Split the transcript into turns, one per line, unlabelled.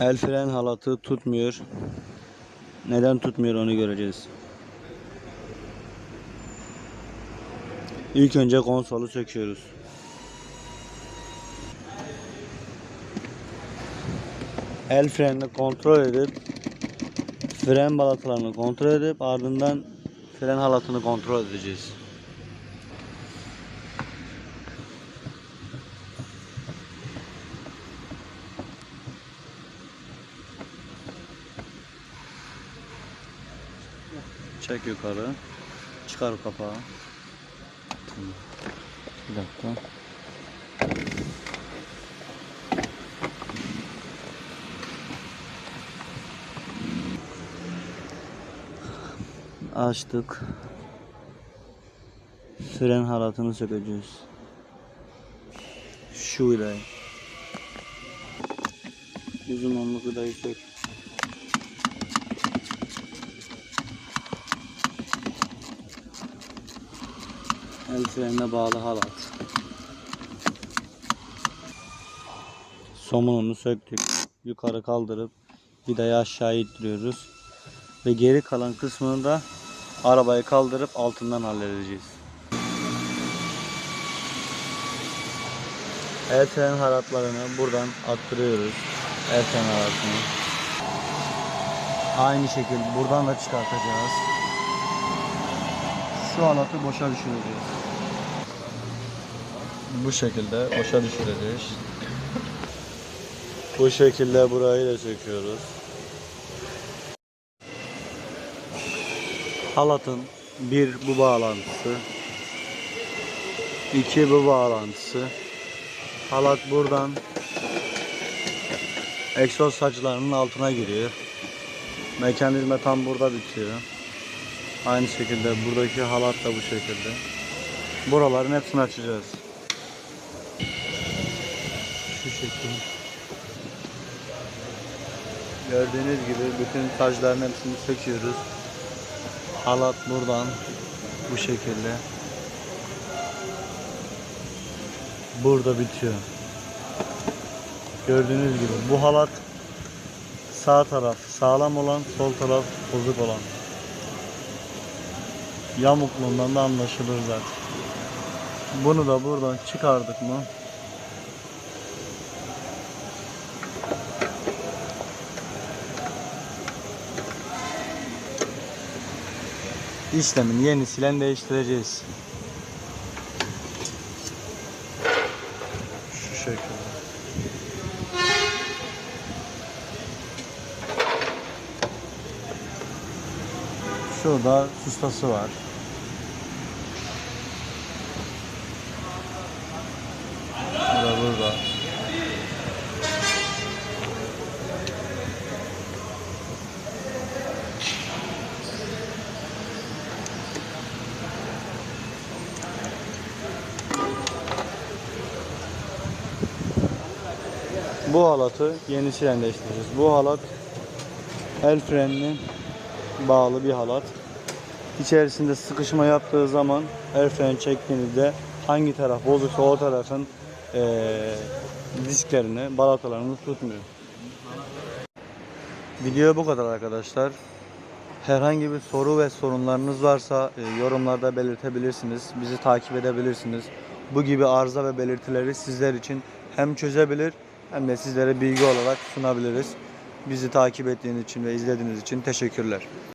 El fren halatı tutmuyor. Neden tutmuyor onu göreceğiz. İlk önce konsolu söküyoruz. El frenini kontrol edip fren balatalarını kontrol edip ardından fren halatını kontrol edeceğiz. Çek yukarı. Çıkar kapağı. Bir dakika. Açtık. Fren halatını sökeceğiz. Şu ile. Uzun onlu gıdayı sök. El frenine bağlı halat. Somununu söktük. Yukarı kaldırıp vidayı aşağı ittiriyoruz. Ve geri kalan kısmını da arabayı kaldırıp altından halledeceğiz. El fren halatlarını buradan attırıyoruz. El fren halatını. Aynı şekilde buradan da çıkartacağız. Şu halatı boşa düşüreceğiz. Bu şekilde boşa düşüreceğiz. Bu şekilde burayı da söküyoruz. Halatın bir bu bağlantısı, iki bu bağlantısı. Halat buradan egzoz saçlarının altına giriyor. Mekanizma tam burada bitiyor. Aynı şekilde buradaki halat da bu şekilde. Buraların hepsini açacağız. Şu şekilde. Gördüğünüz gibi bütün tacların hepsini söküyoruz. Halat buradan bu şekilde. Burada bitiyor. Gördüğünüz gibi bu halat sağ taraf sağlam olan, sol taraf bozuk olan. Yamukluğundan da anlaşılır zaten. Bunu da buradan çıkardık mı? İşlemin yenisiyle değiştireceğiz. Şu şekilde. Şurada sustası var. Burada burada. Bu halatı yenisiyle değiştireceğiz. Bu halat el frenine bağlı bir halat. İçerisinde sıkışma yaptığı zaman el freni çektiğinizde hangi taraf bozuksa o tarafın eee disklerini, balatalarını tutmuyor. Video bu kadar arkadaşlar. Herhangi bir soru ve sorunlarınız varsa e, yorumlarda belirtebilirsiniz. Bizi takip edebilirsiniz. Bu gibi arıza ve belirtileri sizler için hem çözebilir hem de sizlere bilgi olarak sunabiliriz. Bizi takip ettiğiniz için ve izlediğiniz için teşekkürler.